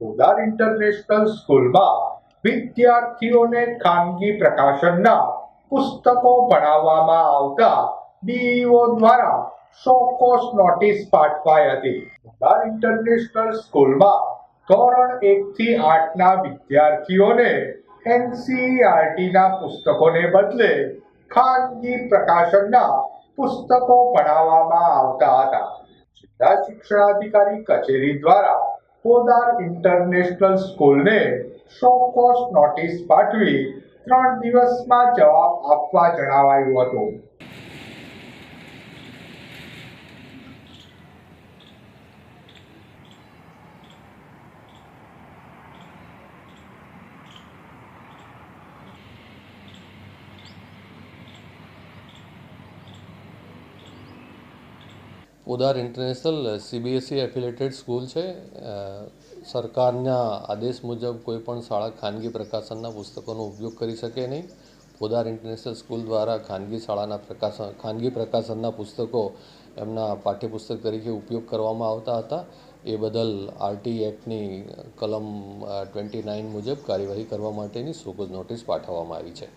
Podar international સ્કૂલમાં વિદ્યાર્થીઓને ખાનગી પ્રકાશનના પુસ્તકો ભણાવવામાં આવતા ડીઈઓ દ્વારા શોકોસ નોટિસ પાઠવાઈ હતી. પોદાર ઇન્ટરનેશનલ સ્કૂલમાં ધોરણ એક થી આઠના વિદ્યાર્થીઓને એનસીઆરટીના પુસ્તકોને બદલે ખાનગી પ્રકાશનના પુસ્તકો ભણાવવામાં આવતા હતા. જિલ્લા શિક્ષણાધિકારી કચેરી દ્વારા પોદાર ઇન્ટરનેશનલ સ્કૂલને શોકોસ નોટિસ પાઠવી ત્રણ દિવસમાં જવાબ આપવા જણાવાયું હતું. Podar international CBSE affiliated school છે. સરકારના આદેશ મુજબ કોઈ પણ શાળા ખાનગી પ્રકાશનના પુસ્તકોનો ઉપયોગ કરી શકે નહીં. પોદાર ઇન્ટરનેશનલ સ્કૂલ દ્વારા ખાનગી શાળાના પ્રકાશન, ખાનગી પ્રકાશનના પુસ્તકો એમના પાઠ્યપુસ્તક તરીકે ઉપયોગ કરવામાં આવતા હતા. એ બદલ આરટી એક્ટની કલમ ટ્વેન્ટી નાઇન મુજબ કાર્યવાહી કરવા માટેની સોકોઝ નોટિસ પાઠવવામાં આવી છે.